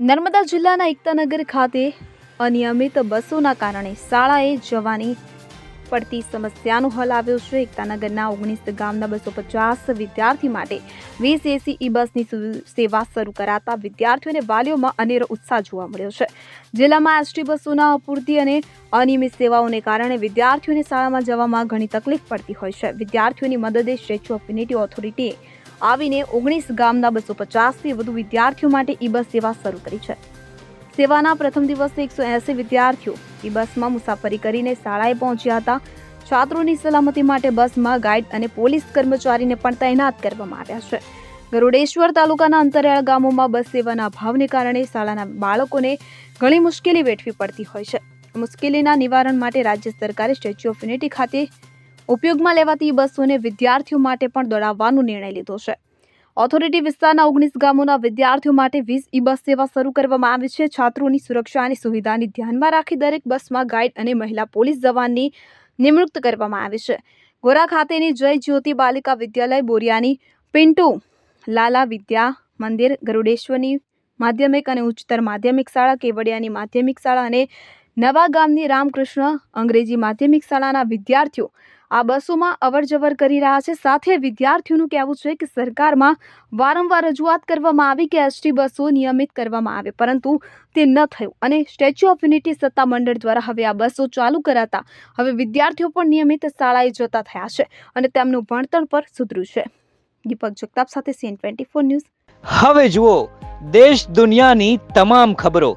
નર્મદા જિલ્લાના એકતાનગર ખાતે અનિયમિત બસોના કારણે શાળાએ જવાની પડતી સમસ્યાનો હલ આવ્યો છે. એકતાનગરના ઓગણીસ ગામના બસો પચાસ વિદ્યાર્થી માટે વીસ એસી ઈ બસની સેવા શરૂ કરાતા વિદ્યાર્થીઓ અને વાલીઓમાં અનેરો ઉત્સાહ જોવા મળ્યો છે. જિલ્લામાં એસટી બસોના અપૂરતી અને અનિયમિત સેવાઓને કારણે વિદ્યાર્થીઓને શાળામાં જવામાં ઘણી તકલીફ પડતી હોય છે. વિદ્યાર્થીઓની મદદે સ્ટેચ્યુ ઓફ યુનિટી ઓથોરિટીએ આવીને ઓગણીસ ગામના બસો પચાસથી વધુ વિદ્યાર્થીઓ માટે ઈ બસ સેવા શરૂ કરી છે. સેવાના પ્રથમ દિવસે એકસો એંસી વિદ્યાર્થીઓ ઈ બસમાં મુસાફરી કરીને શાળાએ પહોંચ્યા હતા. છાત્રોની સલામતી માટે બસમાં ગાઈડ અને પોલીસ કર્મચારીને પણ તૈનાત કરવામાં આવ્યા છે. ગરુડેશ્વર તાલુકાના અંતરિયાળ ગામોમાં બસ સેવાના અભાવને કારણે શાળાના બાળકોને ઘણી મુશ્કેલી વેઠવી પડતી હોય છે. મુશ્કેલીના નિવારણ માટે રાજ્ય સરકારે સ્ટેચ્યુ ઓફ યુનિટી ખાતે ઉપયોગમાં લેવાતી બસોને વિદ્યાર્થીઓ માટે પણ દોડાવવાનો નિર્ણય લીધો છે. ઓથોરિટી વિસ્તારના ઓગણીસ ગામોના વિદ્યાર્થીઓ માટે વીસ ઈ બસ સેવા શરૂ કરવામાં આવી છે. છાત્રોની સુરક્ષા અને સુવિધાની ધ્યાનમાં રાખી દરેક બસમાં ગાઈડ અને મહિલા પોલીસ જવાનની નિમણૂક કરવામાં આવી છે. ગોરા ખાતેની જય જ્યોતિ બાલિકા વિદ્યાલય બોરિયાની પિન્ટુ લાલા વિદ્યા મંદિર ગરુડેશ્વરની માધ્યમિક અને ઉચ્ચતર માધ્યમિક શાળા કેવડિયાની માધ્યમિક શાળા અને નવા ગામની રામકૃષ્ણ અંગ્રેજી માધ્યમિક શાળાના વિદ્યાર્થીઓ આ બસોમાં અવરજવર કરી રહ્યા છે. સાથે વિદ્યાર્થીઓનું કહેવું છે કે સરકારમાં વારંવાર રજૂઆત કરવામાં આવી કે એસટી બસો નિયમિત કરવામાં આવે, પરંતુ તે ન થયું અને સ્ટેચ્યુ ઓફ યુનિટી સત્તા મંડળ દ્વારા હવે આ બસો ચાલુ કરાતા હવે વિદ્યાર્થીઓ પણ નિયમિત શાળાએ જતા થયા છે અને તેમનું ભણતર પર સુધર્યું છે. દીપક જગતાપ સાથે સીએન ટ્વેન્ટી ફોર ન્યૂઝ. હવે જુઓ, દેશ દુનિયાની તમામ ખબરો.